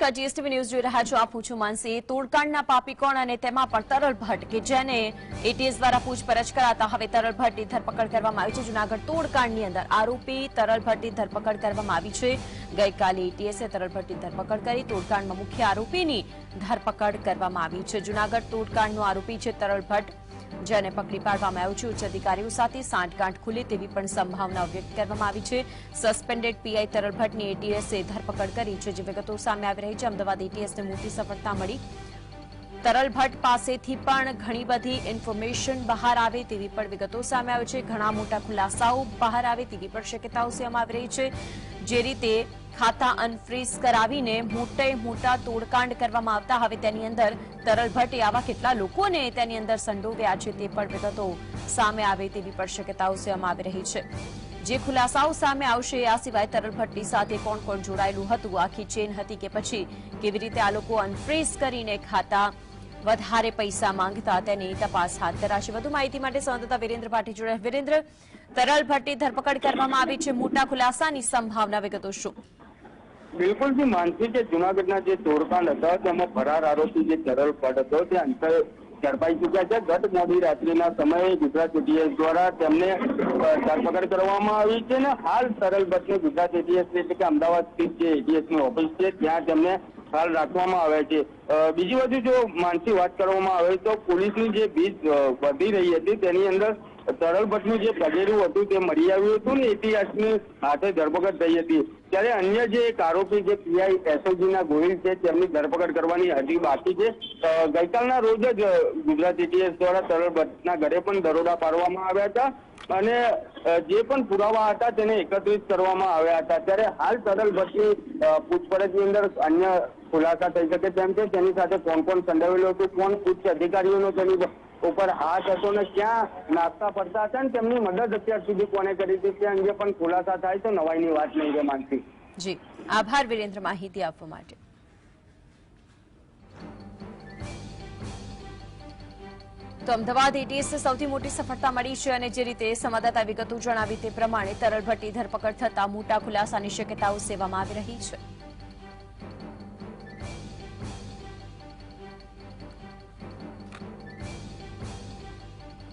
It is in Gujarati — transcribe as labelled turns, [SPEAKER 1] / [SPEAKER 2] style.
[SPEAKER 1] નમસ્કાર જીએસટીવી ન્યૂઝ જોઈ રહ્યા છો? આપ હું માનસી. તોડકાંડના પાપી કોણ અને તેમાં પણ તરલ ભટ્ટ, કે જેને એટીએસ દ્વારા પૂછપરછ કરાતા હવે તરલ ભટ્ટની ધરપકડ કરવામાં આવી છે. જુનાગઢ તોડકાંડની અંદર આરોપી તરલ ભટ્ટની ધરપકડ કરવામાં આવી છે. ગઈકાલે એટીએસે તરલ ભટ્ટની ધરપકડ કરી. તોડકાંડમાં મુખ્ય આરોપીની ધરપકડ કરવામાં આવી છે. જુનાગઢ તોડકાંડનો આરોપી છે તરલ ભટ્ટ, જેને પકડી પાડવામાં આવ્યું છે. ઉચ્ચ અધિકારીઓ સાથે સાંઠગાંઠ ખુલે તેવી પણ સંભાવના વ્યક્ત કરવામાં આવી છે. સસ્પેન્ડેડ પીઆઈ તરલ ભટ્ટની એટીએસે ધરપકડ કરી છે. જે વિગતો સામે આવી રહી છે અમદાવાદ એટીએસને મોટી સફળતા મળી. તરલ ભટ્ટ પાસેથી પણ ઘણી બધી ઇન્ફોર્મેશન બહાર આવે તેવી પણ વિગતો સામે આવી છે. ઘણા મોટા ખુલાસાઓ બહાર આવે તેવી પણ શક્યતાઓ સામે આવી રહી છે. જે રીતે ખાતા અનફ્રીઝ કરાવીને મોટે મોટા તોડકાંડ કરવામાં આવતા હવે તેની અંદર તરલ ભટ્ટે આવા કેટલા લોકોને તેની અંદર સંડોવ્યા છે તે પણ વિગતો સામે આવે તેવી પણ શક્યતાઓ સામે આવી રહી છે. જે ખુલાસાઓ સામે આવશે, આ સિવાય તરલ ભટ્ટની સાથે કોણ કોણ જોડાયેલું હતું? આખી ચેન હતી કે પછી? કેવી રીતે આ લોકો અનફ્રીઝ કરીને ખાતા? વધારે પૈસા માંગતા તેની તપાસ હાથ ધરાશે. વધુ માહિતી માટે સંવાદદાતા વિરેન્દ્ર પાટી જોડાયા વિરેન્દ્ર, તરલ ભટ્ટની ધરપકડ કરવામાં આવી છે. મોટા ખુલાસાની સંભાવના વિગતો શું?
[SPEAKER 2] બિલકુલ, જે માનસી, જે જુનાગઢના જે તોડકાંડ હતા, તેમાં ફરાર આરોપી જે તરલ ભટ્ટ હતો, તે અંતર ઝડપાઈ ચુક્યા છે. ગત મોડી રાત્રિના સમયે ગુજરાત એટીએસ દ્વારા તેમને ધરપકડ કરવામાં આવી છે ને હાલ સરલ ભટ્ટને ગુજરાત એટીએસ એટલે કે અમદાવાદ સ્થિત જે એટીએસની ઓફિસ છે, ત્યાં તેમને હાલ રાખવામાં આવે છે. બીજી બાજુ જો માનસી વાત કરવામાં આવે તો પોલીસની જે ભીડ વધી રહી હતી તેની અંદર તરલ ભટ્ટનું જે પગેરું હતું તે મળી આવ્યું હતું ને ઇતિહાસની હાથે ધરપકડ થઈ હતી. ત્યારે અન્ય જે એક આરોપી જે પીઆઈ એસઓજી ના ગોહિલ છે, તેમની ધરપકડ કરવાની હજી બાકી છે. ગઈકાલના રોજ જ ગુજરાત એટીએસ દ્વારા તરલ ભટ્ટના ઘરે પણ દરોડા પાડવામાં આવ્યા હતા અને જે પણ પુરાવા હતા તેને એકત્રિત કરવામાં આવ્યા હતા. ત્યારે હાલ તરલ ભટ્ટની પૂછપરછની અંદર અન્ય ખુલાસા થઈ શકે તેમ છે. તેની સાથે કોણ કોણ સંડાવેલું હતું, કોણ ઉચ્ચ અધિકારીઓનો તેની ઉપર હાથ હતો ને ક્યાં નાસ્તા પડતા હતા ને તેમની મદદ અત્યાર સુધી કોને કરી હતી તે અંગે પણ ખુલાસા થાય તો નવાઈની વાત નહીં કે માનસી
[SPEAKER 1] જી, આભાર વિરેન્દ્ર માહિતી આપવા માટે. તો અમદાવાદ એટીએસને સૌથી મોટી સફળતા મળી છે અને જે રીતે સંવાદદાતા વિગતો જણાવી તે પ્રમાણે તરલ ભટ્ટી ધરપકડ થતા મોટા ખુલાસાની શક્યતાઓ સેવામાં આવી રહી છે.